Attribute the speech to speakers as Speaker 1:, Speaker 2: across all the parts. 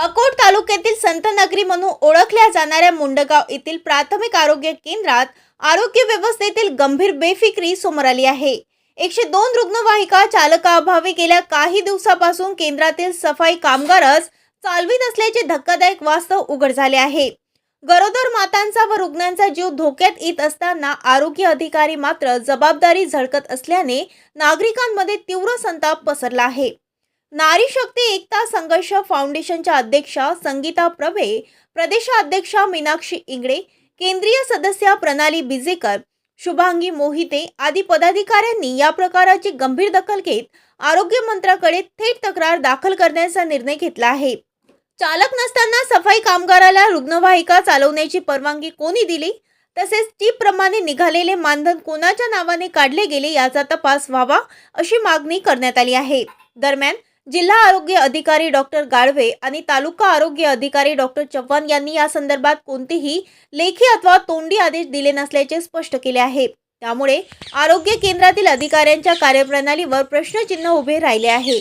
Speaker 1: अकोट तालुक्यातील संतनगरी म्हणून ओळखल्या जाणाऱ्या मुंडगाव येथील प्राथमिक आरोग्य केंद्रात आरोग्य व्यवस्थेतील गंभीर बेफिक्री समोर आली आहे. एकशे दोन रुग्णवाहिका चालकाअभावी गेल्या काही दिवसापासून केंद्रातील सफाई कामगारच चालवीत असल्याचे धक्कादायक वास्तव उघड झाले आहे. गरोदर मातांचा व रुग्णांचा जीव धोक्यात येत असताना आरोग्य अधिकारी मात्र जबाबदारी झळकत असल्याने नागरिकांमध्ये तीव्र संताप पसरला आहे. नारी शक्ती एकता संघर्ष फाउंडेशनच्या अध्यक्षा संगीता प्रभे प्रदेशाध्यक्षा मीनाक्षी इंगडे केंद्रीय सदस्य प्रणाली बिजेकर शुभांगी मोहिते आदी पदाधिकाऱ्यांनी या प्रकाराची गंभीर दखल घेत आरोग्य मंत्र्याकडे थेट तक्रार दाखल करण्याचा निर्णय घेतला आहे. चालक नसताना सफाई कामगाराला रुग्णवाहिका चालवण्याची परवानगी कोणी दिली? तसेच टीपप्रमाणे निघालेले मानधन कोणाच्या नावाने काढले गेले याचा तपास व्हावा अशी मागणी करण्यात आली आहे. दरम्यान जिल्हा आरोग्य अधिकारी डॉक्टर गाळवे आणि तालुका आरोग्य अधिकारी डॉक्टर चव्हाण यांनी या संदर्भात कोणतेही लेखी अथवा तोंडी आदेश दिले नसल्याचे स्पष्ट केले आहे. त्यामुळे आरोग्य केंद्रातील अधिकाऱ्यांच्या कार्यप्रणालीवर प्रश्नचिन्ह उभे राहिले आहे.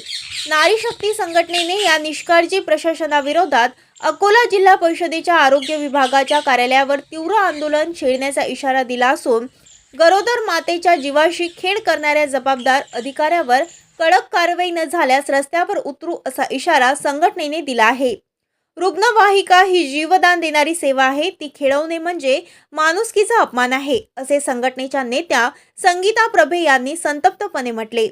Speaker 1: नारी शक्ती संघटनेने या निष्काळजी प्रशासनाविरोधात अकोला जिल्हा परिषदेच्या आरोग्य विभागाच्या कार्यालयावर तीव्र आंदोलन छेडण्याचा इशारा दिला असून गरोदर मातेच्या जीवाशी खेळ करणाऱ्या जबाबदार अधिकाऱ्यावर कडक कारवाई न झाल्यास रस्त्यावर उतरू असा इशारा संघटनेने दिला आहे. रुग्णवाहिका ही जीवदान देणारी सेवा आहे. ती खेळवणे म्हणजे माणुसकीचा अपमान आहे असे संघटनेच्या नेत्या संगीता प्रभे यांनी संतप्तपणे म्हटले.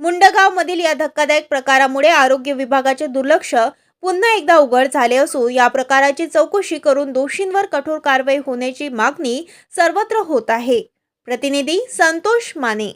Speaker 1: मुंडगावमधील या धक्कादायक प्रकारामुळे आरोग्य विभागाचे दुर्लक्ष पुन्हा एकदा उघड झाले असून या प्रकाराची चौकशी करून दोषींवर कठोर कारवाई होण्याची मागणी सर्वत्र होत आहे. प्रतिनिधी संतोष माने.